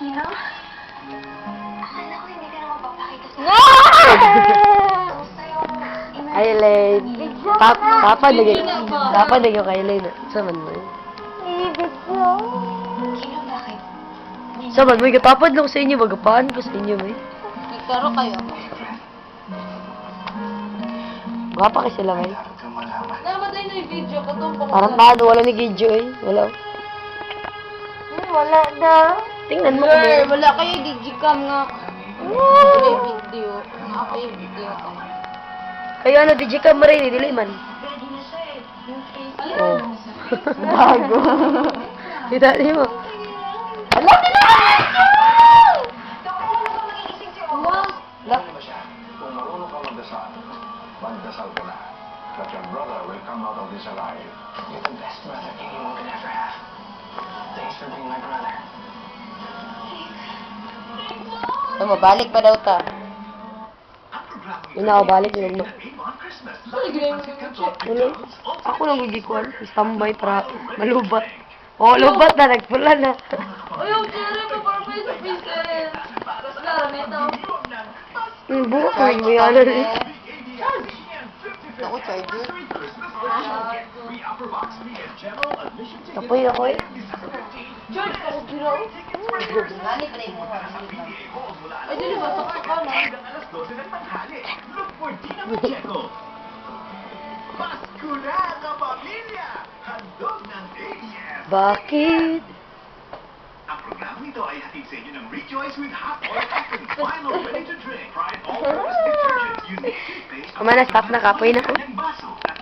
You know? Akala ko hindi ka na magpapakita sa No! sa'yo. Aileen. Tap, tapa na kayo. Tapa na kayo kay Aileen. Saman mo. Ibig ko. Kino, bakit? Saman mo, katapad lang sa inyo. Magapaan ko sa inyo, may. Nagkaro kayo. Gwapa kasi sila, may. Namatay na yung video ko Parang tado, wala ni Gidjo, eh. Wala. Wala na. Tingnan mo Girl, kung wala kayo digicam nga. Wala yung video. Ako yung video ko. Kayo ano, ka mo rin, dili man. Ready na siya eh. Yung face Oh. Bago. Kita niyo mo. Ala, Oma. Ala. Kung marunong ka magdasal, magdasal ka na. That your brother will come out of this alive. You're the best brother Tama, balik pa daw ta. Yun ako balik, yun mo. Wala. Ako lang gigikuan. Standby para malubat. Oh, lubat na, nagpula na. Ayaw, Jerry, paparapay sa pieces. Tapos larameta. Yung buhok ko, may ano rin. Ako, charger. Tapoy ako eh. George, ako giraw. Nani pa rin mo. Ay, dili ba? Sakto ka na. Pamilya! Handog ng ABS! Bakit? Ang programang ito ay hatid sa inyo ng Rejoice with Hot Oil and Final Ready to Drink. Pride All-Purpose Detergent. Unique toothpaste. Kumana, stop na, kapoy na.